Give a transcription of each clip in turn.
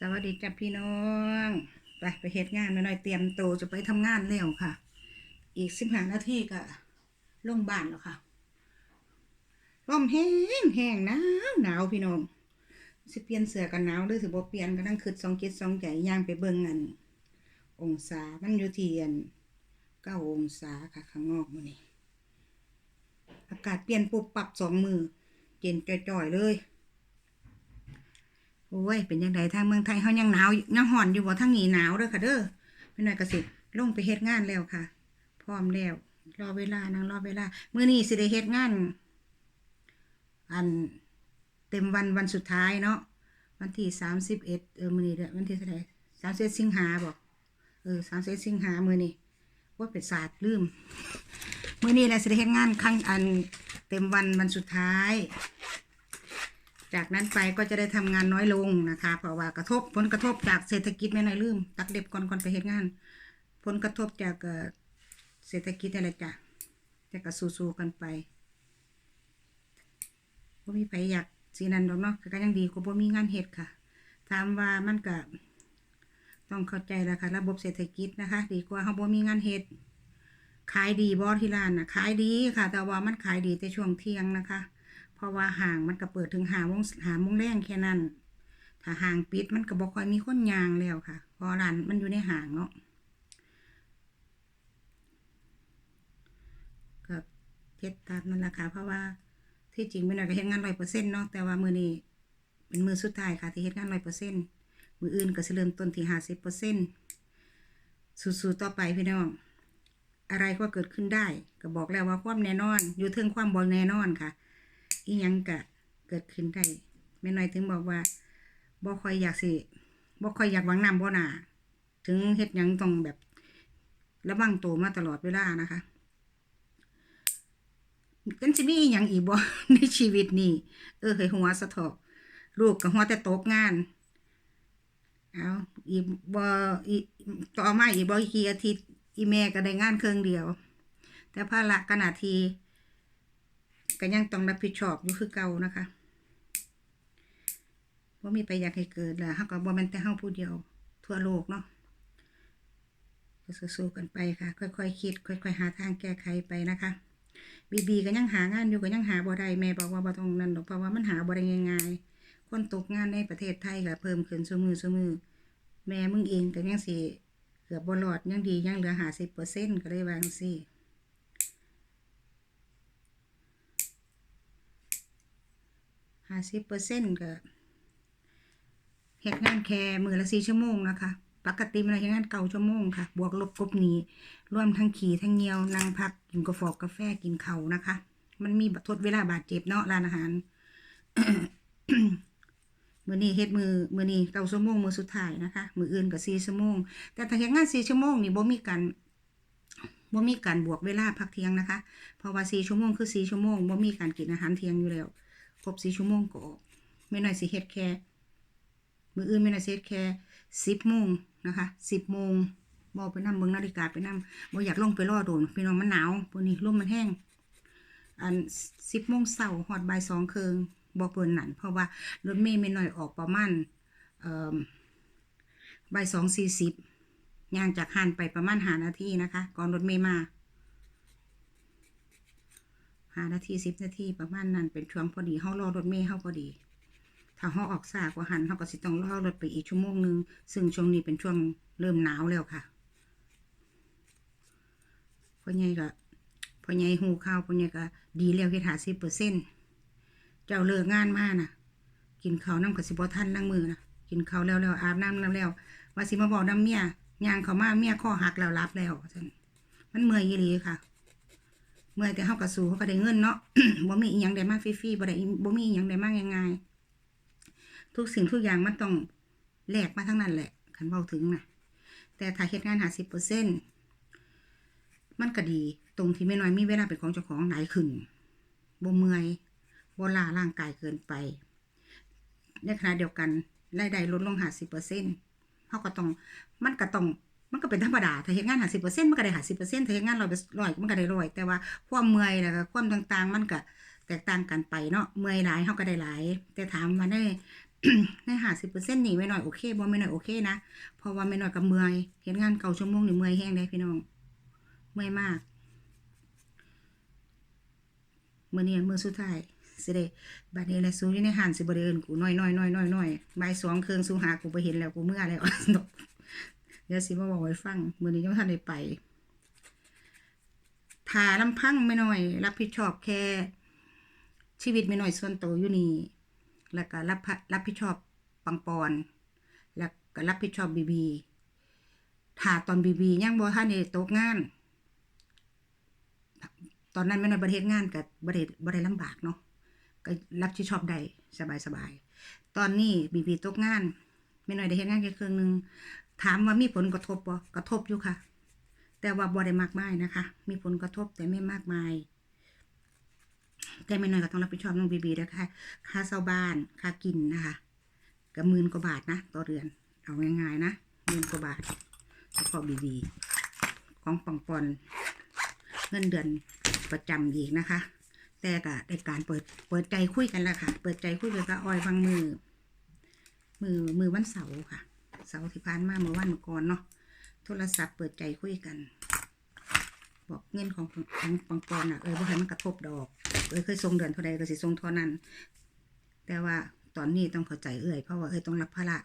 สวัสดีจ้ะพี่น้อง ไปไปเฮ็ดงานหน่อยเตรียมตัวจะไปทำงานแล้วค่ะ อีกสิบห้านาทีก็ลงบ้านแล้วค่ะลมแห้งแห้งหนาวหนาวพี่น้องสิเปลี่ยนเสื้อกันหนาวหรือสิบ่เปลี่ยนก็นั่งคืดสองจิตสองใจย่างไปเบิ่งอัน องศามันอยู่ที่อันเก้าองศาค่ะข้างนอกมื้อนี้อากาศเปลี่ยนปุ๊บปรับสองมือเย็นจ่อยๆเลย โอ้ย เป็นยังไงทางเมืองไทยเขายังหนาวยังห่อนอยู่บ่ทางนี้หนาวเด้อค่ะเด้อเป็นหน่อยกสิลงไปเฮ็ดงานแล้วค่ะ พร้อมแล้ว รอเวลานางรอเวลามื้อนี้สิได้เฮ็ดงาน อันเต็มวันวันสุดท้ายเนาะวันที่สามสิบเอ็ดเออมื้อนี้เด้อวันที่เท่าไหร่สามสิบสิงหาบ่เออสามสิบสิงหามื้อนี้ว่าเป็นศาสตร์ลืมมื้อนี้แหละสิได้เฮ็ดงานครั้งอันเต็มวันวันสุดท้าย จากนั้นไปก็จะได้ทำงานน้อยลงนะคะเพราะว่ากระทบผลกระทบจากเศรษฐกิจไม่น้อยลืม ตักเด็บก่อนก่อนไปเฮ็ดงาน ผลกระทบจากเศรษฐกิจอะไรจ้ะแต่ก็สู้ๆกันไปบ่มีไผอยากสีนั้นดอกเนาะก็ยังดีกว่าบ่มีงานเฮ็ดค่ะถามว่ามันก็ต้องเข้าใจแล้วค่ะระบบเศรษฐกิจนะคะ ดีกว่าเฮาบ่มีงานเฮ็ดขายดีบ่ที่ร้านนะขายดีค่ะ แต่ว่ามันขายดีแต่ช่วงเที่ยงนะคะ เพราะว่าห่างมันก็เปิดถึงหาโมงหามงแรงแค่นั้น ถ้าห่างปิดมันก็บ่ค่อยมีคนยางแล้วค่ะเพราะร้านมันอยู่ในห่างเนาะก็เฮ็ดตามนั่นแหละค่ะ เพราะว่าที่จริงเป็นหน่อยก็เฮ็ดงานร้อยเปอร์เซ็นต์เนาะแต่ว่ามือนี้เป็นมือสุดท้ายค่ะที่เฮ็ดงานร้อยเปอร์เซ็นต์มืออื่นก็สิเริ่มต้นที่ห้าสิบเปอร์เซ็นต์สู้ๆต่อไปพี่น้องอะไรก็เกิดขึ้นได้ ก็บอกแล้วว่าความแน่นอน อยู่เทิงความบ่แน่นอนค่ะ อีหยังก็เกิดขึ้นได้แม่น้อยถึงบอกว่าบ่ค่อยอยากสิบ่ค่อยอยากหวังนำบ่หนาถึงเฮ็ดหยังต้องแบบระวังตัวมาตลอดเวลานะคะกันสิมีอีหยังอีกบ่ในชีวิตนี้เออเคยหัวสะเถอกลูกก็หัวแต่ตกงานเอาอีบ่อีต่อมาอีบ่กี่อาทิตย์อีแม่ก็ได้งานเครื่องเดียว แต่ภาระขนาที ก็ยังต้องรับผิดชอบอยู่คือเก่านะคะว่ามีไปอยากให้เกิดล่ะฮาก็บ่แม่นแต่เฮาผู้เดียว ทั่วโลกเนาะสู้ๆกันไปค่ะ ค่อยๆคคิด ค่อย ๆ หาทางแก้ไขไปนะคะบีบีก็ยังหางานอยู่ก็ยังหาบ่ได้แม่บอกว่าบ่ต้องนั่นดอกเพราะว่ามันหาบ่ได้ง่ายๆคนตกงานในประเทศไทยก็เพิ่มขึ้นซุมือซุมือแม่มึงเองก็ยังสิเกือบบ่รอดยังดียังเหลือ50%ก็เลยวางซี่ ห้าสิบเปอร์เซ็นต์ก็เฮ็ดงานแค่มือละสี่ชั่วโมงนะคะ ปกติมันเฮ็ดงานเก้าชั่วโมงค่ะ บวกลบกบหนีรวมทั้งขี่ทั้งเงียวนั่งพักกินกาแฟกาแฟกินเขานะคะ มันมีทดเวลาบาดเจ็บเนาะร้านอาหารมือนี้เฮ็ดมือมือนี้เก้าชั่วโมงมือสุดท้ายนะคะ มืออื่นก็สี่ชั่วโมง แต่ถ้าเฮ็ดงานสี่ชั่วโมงนี่บ่มีการบ่มีการบวกเวลาพักเที่ยงนะคะ เพราะว่าสี่ชั่วโมงคือสี่ชั่วโมงบ่มีการกินอาหารเที่ยงอยู่แล้ว ครบสี่ชั่วโมงก็ออกไม่น้อยสิเฮ็ดแค่มืออื่นไม่น้อยสิเฮ็ดแค่สิบโมงนะคะสิบโมงบอไปนั่งเบิ่งนาฬิกาไปนั่งบ่อยากลงไปรอโดนพี่น้องมันหนาวพวกนี้ลมมันแห้งอันสิบโมงเช้าฮอดบ่ายสองเครึ่งบ่เกินนั้นเพราะว่ารถเมย์ไม่น้อยออกประมาณเอ่อบ่ายสองสี่สิบย่างจากหันไปประมาณหานาทีนะคะ ก่อนรถเมย์มา หานาทีสิบนาทีประมาณนั้นเป็นช่วงพอดีเฮารอรถเมล์เฮาพอดี ถ้าเฮาออกสากว่าหันเฮาก็สิต้องรอรถไปอีกชั่วโมงนึง ซึ่งช่วงนี้เป็นช่วงเริ่มหนาวแล้วค่ะพ่อใหญ่ก็พ่อใหญ่หูข้าวพ่อใหญ่ก็ดีแล้วเฮ็ดหาสิบเปอร์เซ็นต์เจ้าเลิกงานมาน่ะกินข้าวน้ำกับสิบ่ทันนั่งมือนะกินข้าวแล้วแล้วอาบน้ำแล้วแล้วว่าสิมาบอกน้ำเมียย่างเขามาเมียข้อหักแล้วรับแล้วซั่นมันเมื่อยอีหลีค่ะ เมื่อแต่เฮาก็สู้เขาก็ได้เงินเนาะบ่มีอีหยังได้มากฟรีๆบ่ได้บ่มีอีหยังได้มากง่ายๆทุกสิ่งทุกอย่างมันต้องแลกมาทั้งนั้นแหละคันเว้าถึงนะแต่ถ้าเฮ็ดงาน50%มันก็ดีตรงที่แม่น้อยมีเวลาเป็นของเจ้าของหลายขึ้นบ่เมื่อยบ่ลาร่างกายเกินไป ในขณะเดียวกันรายได้ลดลง50%เฮาก็ต้องมันก็ต้อง มันก็เป็นธรรมดา ถ้าเฮ็ดงาน50%มันก็ได้50%ถ้าเฮ็ดงาน100%มันก็ได้100แต่ว่าความเมื่อยแล้วก็ความต่างๆ มันก็แตกต่างกันไปเนาะ เมื่อยหลายเฮาก็ได้หลาย แต่ถามว่าในในหาสิบเปอร์เซ็นต์นี่ไม่น้อยโอเคบ่ไม่น้อยโอเคนะ เพราะว่าไม่น้อยกับเมื่อย เห็นงานเก่าชั่วโมงนี่เมื่อยแห้งเลยพี่น้อง เมื่อยมาก เมื่อนี้มือสุดท้ายสิได้บัดนี้แหละสู้อยู่ในหันสิบ่ได้เอิ้นกูน้อยน้อยน้อยน้อยน้อยบ่ายสองเครื่องสู้หากูไปเห็นแล้วกูเมื่อแล้วดอก เดี๋ยวสิมาบอกให้ฟังมือนี้ยังบ่ทันได้ไปถาลำพังไม่น้อย รับผิดชอบแค่ ชีวิตไม่น้อยส่วนตัวอยู่นี่แล้วก็รับรับผิดชอบปังปอน แล้วก็รับผิดชอบบีบีถ้าตอนบีบียังบ่ทันได้ตกงาน ตอนนั้นไม่ในประเทศงานกับบริบริลำบากเนาะก็รับผิดชอบได้สบายสบายตอนนี้บีบีตกงานไม่น้อยได้เฮ็ดงานแค่ครึ่องหนึง ถามว่ามีผลกระทบบ่กระทบอยู่ค่ะ แต่ว่าบ่ได้มากมายนะคะ มีผลกระทบแต่ไม่มากมาย แต่ไม่น้อยก็ต้องรับผิดชอบน้องบีบีด้วยค่ะ ค่าเช่าบ้าน ค่ากินนะคะก็หมื่นกว่าบาทนะต่อเดือน เอาง่ายๆนะหมื่นกว่าบาทเฉพาะบีบีของปังปอนเงินเดือนประจำอีกนะคะ แต่ก็ได้การเปิดเปิดใจคุยกันแล้วค่ะ เปิดใจคุยกันกับออยบางมือ มือมือวันเสาร์ค่ะ เสาร์ที่ผ่านมาเมื่อวันก่อนเนาะโทรศัพท์เปิดใจคุยกัน บอกเงินของของปังปอนอะเออบ่ให้มันกระทบดอกเออเคยส่งเดือนเท่าใดก็สิส่งเท่านั้น แต่ว่าตอนนี้ต้องเข้าใจเอ่ยเพราะว่าเอ่ยต้องรับภาระ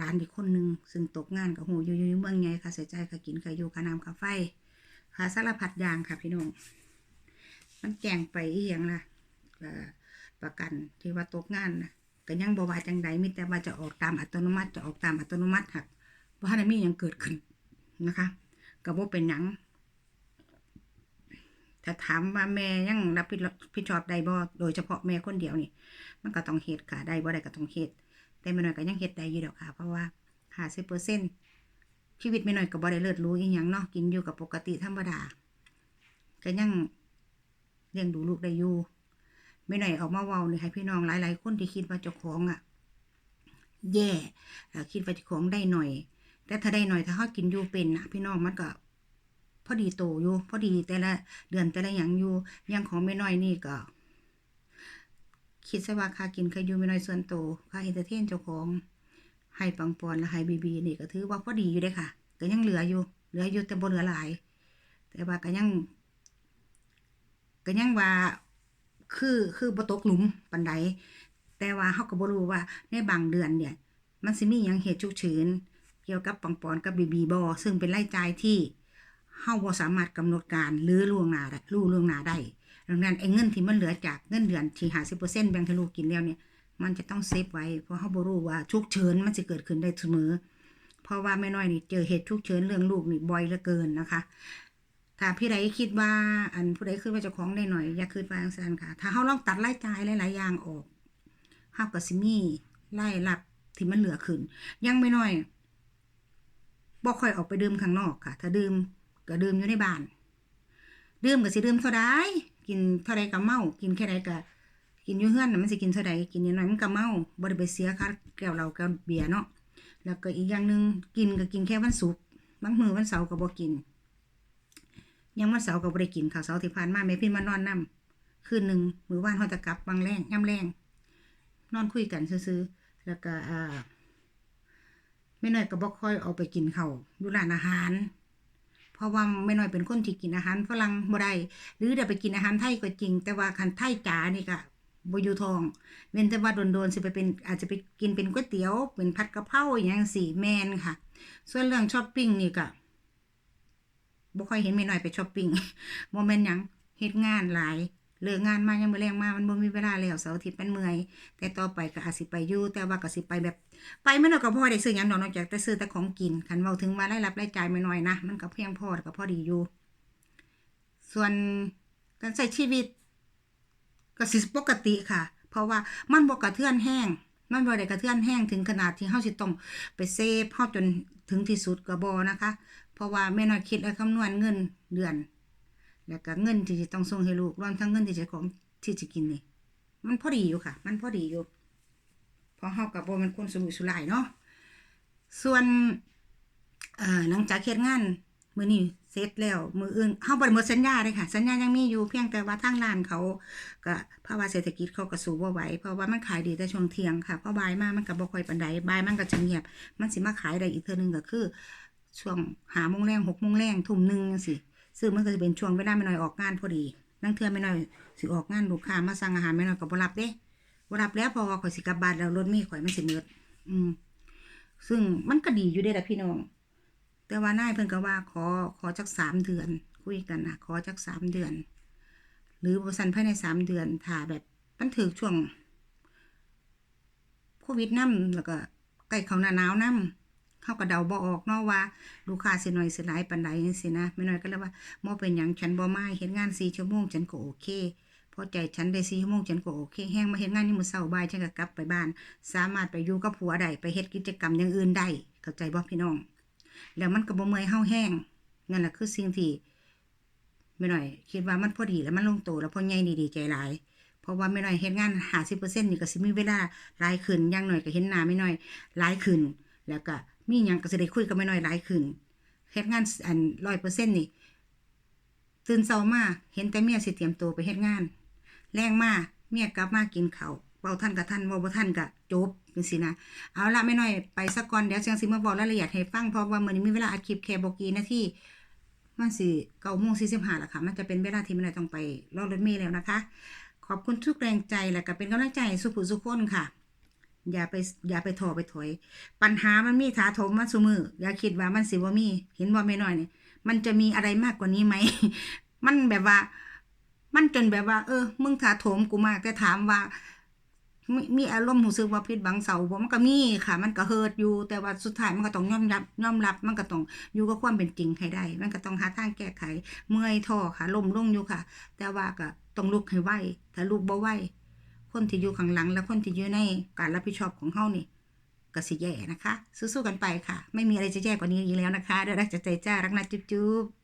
ร้านอีกคนนึงซึ่งตกงานกับหูอยู่อยู่เมืองไงค่ะเสียใจค่ะกินค่ะอยู่ค่าน้ำค่าไฟค่าสารพัดอย่างค่ะพี่น้องมันแจงไปอีหยังล่ะเอ่อประกันที่ว่าตกงานนะ ก็ยังบ่ว่าจังใดมีแต่ว่าจะออกตามอัตโนมัติจะออกตามอัตโนมัติค่ะบ่ทันมียังเกิดขึ้นนะคะก็บ่เป็นหยังถ้าถามว่าแม่ยังรับผิดชอบได้บ่โดยเฉพาะแม่คนเดียวนี่ มันก็ต้องเฮ็ดค่ะได้บ่ได้ก็ต้องเฮ็ดแต่แม่น้อยก็ยังเฮ็ดได้อยู่ดอกค่ะ เพราะว่า50%ชีวิตแม่น้อยก็บ่ได้เลิศรู้อีหยังเนาะกินอยู่กับปกติธรรมดาก็ยังเลี้ยงดูลูกได้อยู่ แม่หน้อยออกมาเว้านี่ให้พี่น้องหลายๆคนที่คิดว่าเจ้าของอะ แย่คิดว่าเจ้าของได้หน่อย แต่ถ้าได้หน่อยถ้าเฮากินอยู่เป็นนะพี่น้องมันก็พอดีโตอยู่พอดีแต่ละเดือนแต่ละอย่างอยู่ยังของไม่น้อยนี่ก็คิดซะว่าค่ากินค่าอยู่ไม่น้อยส่วนโตค่าเอนเตอร์เทนเจ้าของให้ปังปอนและให้บีบีนี่ก็ถือว่าพอดีอยู่เด้ค่ะก็ยังเหลืออยู่ เหลืออยู่แต่บ่เหลือหลาย แต่ว่าก็ยังก็ยังว่า คือคือบ่ตกหลุมปานใดแต่ว่าเฮาก็บ่รู้ว่าในบางเดือนเนี่ย มันสิมีหยังเหตุฉุกเฉินเกี่ยวกับปังปอนกับบีบีบ่ซึ่งเป็นรายจ่ายที่เฮาบ่สามารถกำหนดการหรือล่วงหน้ารู้ล่วงหน้าได้ดังนั้นไอ้เงินที่มันเหลือจากเงินเดือนที่50%แบ่งให้ลูกกินแล้วเนี่ยมันจะต้องเซฟไว้เพราะเฮาบ่รู้ว่าฉุกเฉินมันสิเกิดขึ้นได้เสมอ เพราะว่าแม่น้อยนี่เจอเหตุฉุกเฉินเรื่องลูกนี่บ่อยเหลือเกินนะคะ ถ้าพี่ใดคิดว่าอันผู้ใดคิดว่าเจ้าของได้หน่อยอย่าคิดว่าจังซั่นค่ะ ถ้าเฮาลองตัดรายจ่ายหลายๆอย่างออกเฮาก็สิมีรายรับที่มันเหลือขึ้น ยังไม่น้อยบ่ค่อยออกไปดื่มข้างนอกค่ะ ถ้าดื่มก็ดื่มอยู่ในบ้านดื่มก็สิดื่มเท่าใดกินเท่าใดก็เมา กินแค่ใดก็กินอยู่เฮือนน่ะมันสิกินเท่าใดกินน้อยๆมันก็เมาบ่ได้ไปเสียค่าแก้วเหล้าแก้วเบียร์เนาะแล้วก็อีกอย่างหนึ่งกินก็กินแค่วันศุกร์บางมื้อวันเสาร์ก็บ่กิน ยังวันเสาร์ก็บ่ได้กินข้าวเสาร์ที่ผ่านมาแม่พี่มานอนนํคืนหนึ่งมือว่านเฮาจะกลับบางแรงย่ำแรงนอนคุยกันซื่อๆแล้วก็อ่าไม่น้อยก็บ่ค่อยออกไปกินข้าวอยู่ร้านอาหาร เพราะว่าไม่น้อยเป็นคนที่กินอาหารฝรั่งบ่ได้หรือได้ไปกินอาหารไทยก็จริง แต่ว่าคันไทยจ๋านี่ก็บ่อยู่ทอง เว้นแต่ว่าโดนๆสิไปเป็นอาจจะไปกินเป็นก๋วยเตี๋ยว เป็นผัดกะเพราอย่างสี่แมนค่ะ ส่วนเรื่องช้อปปิ้งนี่ก็ บ่ค่อยเห็นไม่น้อยไปช้อปปิ้งบ่แม่นหยังเฮ็ดงานหลายเลิกงานมายังมือแรงมามันบ่มีเวลาแล้วเสาร์อาทิตย์มันเมื่อย แต่ต่อไปก็อาจสิไปอยู่แต่ว่าก็สิไปแบบ ไปไม่น้อยก็พอได้ซื้อหยังดอกนอกจากแต่ซื้อแต่ของกินคันเว้าถึงว่ารายรับรายจ่ายไม่น้อยนะมันก็เพียงพอก็พอดีอยู่ ส่วนการใช้ชีวิตก็สิปกติค่ะ เพราะว่ามันบ่กระเทือนแห้ง มันบ่ได้กระเทือนแห้งถึงขนาดที่เฮาสิต้องไปเซฟเฮาจนถึงที่สุดก็บ่นะคะ เพราะว่าแม่น้อยคิดและคำนวณเงินเดือน แล้วก็เงินที่จะต้องส่งให้ลูกรวมทั้งเงินที่จะของที่จะกินนี่มันพอดีอยู่ค่ะ มันพอดีอยู่เพราะเฮากับโบมันคนสมุยสุรายเนาะส่วนหลังจากเฮ็ดงานมือนี้เสร็จแล้ว มืออื่นเฮาบ่ได้หมดสัญญาเลยค่ะ สัญญายังมีอยู่เพียงแต่ว่าทางร้านเขาก็ภาวะเศรษฐกิจเขาก็สู้บ่ไหวเพราะว่ามันขายดีแต่ช่วงเที่ยงค่ะพอบายมามันก็บ่ค่อยปานใดบายมันก็จะเงียบ มันสิมาขายได้อีกเทื่อนึงก็คือ ช่วง5โมงแรง6โมงแรงทุ่มหนึงจังซี่ซึ่งมันก็จะเป็นช่วงเวลาแม่น้อยออกงานพอดีนั่งเทื่อแม่น้อยสิออกงานลูกค้ามาสั่งอาหารแม่น้อยก็บ่รับเด้บรับแล้วพราะว่าข่อยสิกลับบ้านแล้วรถมล์ข่อยมันสิมืดอืม ซึ่งมันก็ดีอยู่เด้ละพี่น้อง แต่ว่านายเพิ่นก็ว่าขอขอจักสามเดือน คุยกันนะขอจักสามเดือน หรือบริษัทภายในสามเดือนถ้าแบบมันถือช่วงโควิดนำแล้วก็ใกล้เขาหน้าหนาวนํ เขาก็เดาบ่ออกเนาะว่า ลูกค้าสิน้อยสิหลายปานใดจังซี่นะไม่น้อยก็เลยว่าบ่เป็นหยังฉันบ่มาเฮ็ดงาน4ชั่วโมงฉันก็โอเคพอใจฉันได้4ชั่วโมงฉันก็โอเคแฮงมาเฮ็ดงานนี่มื้อเช้าบ่ายฉันก็กลับไปบ้าน สามารถไปอยู่กับผัวได้ไปเฮ็ดกิจกรรมอย่างอื่นได้เข้าใจบ่พี่น้อง แล้วมันก็บ่เมื่อยเฮาแห้งนั่นแหละคือสิ่งที่ไม่น้อย คิดว่ามันพอดีแล้วมันลงตัวแล้วพอใหญ่ดีใจหลายเพราะว่าไม่น้อยเฮ็ดงาน50%นี่ก็สิมีเวลาหลายขึ้นอย่างน้อยก็เห็นหน้าไม่น้อยหลายขึ้น แล้วก็มีหยังก็สิได้คุยกับไม่น้อยหลายขึ้นเฮ็ดงานอัน100%นี่ ตื่นเช้ามาเห็นแต่เมียสิเตรียมตัวไปเฮ็ดงาน แรงมาเมียกลับมากินเขาเว้าท่านกับท่านเว้าบ่ท่านก็จบจังซี่นะเอาละไม่น้อยไปสักก่อนเดี๋ยวเสียงสิมาบอกรายละเอียดให้ฟังเพราะว่ามื้อนี้มีเวลาอัดคลิปแค่บ่กี่นาทีมันสิ9โมง45แล้วค่ะ มันจะเป็นเวลาที่ไม่น้ต้องไปรอรถเมล์แล้วนะคะ ขอบคุณทุกแรงใจและก็เป็นกำลังใจให้สุผู้สุคนค่ะ อย่าไปอย่าไปทอไปถอย ปัญหามันมีถาโถมมาซุมือ อย่าคิดว่ามันสิบ่มี เห็นบ่แม่น้อยเนี่ยมันจะมีอะไรมากกว่านี้ไหม มันแบบว่า มันจนแบบว่า เออ มึงถาโถมกูมากแต่ถามว่ามีมีอารมณ์รู้สึกว่าผิดบังเสาบ่มันก็มีค่ะ มันก็เฮิร์ตอยู่ แต่ว่าสุดท้ายมันก็ต้องยอมรับยอมรับ มันก็ต้องอยู่กับความเป็นจริงให้ได้ มันก็ต้องหาทางแก้ไข เมื่อยท้อค่ะล้มลงอยู่ค่ะ แต่ว่าก็ต้องลุกให้ไหวถ้าลุกบ่ไหว คนที่อยู่ข้างหลัง และคนที่อยู่ในการรับผิดชอบของเฮานี่ก็สิแย่นะคะ สู้ๆกันไปค่ะ ไม่มีอะไรจะแย่กว่านี้อีกแล้วนะคะเดี๋ยวรักจะใจจ้ารักนะจุ๊บๆ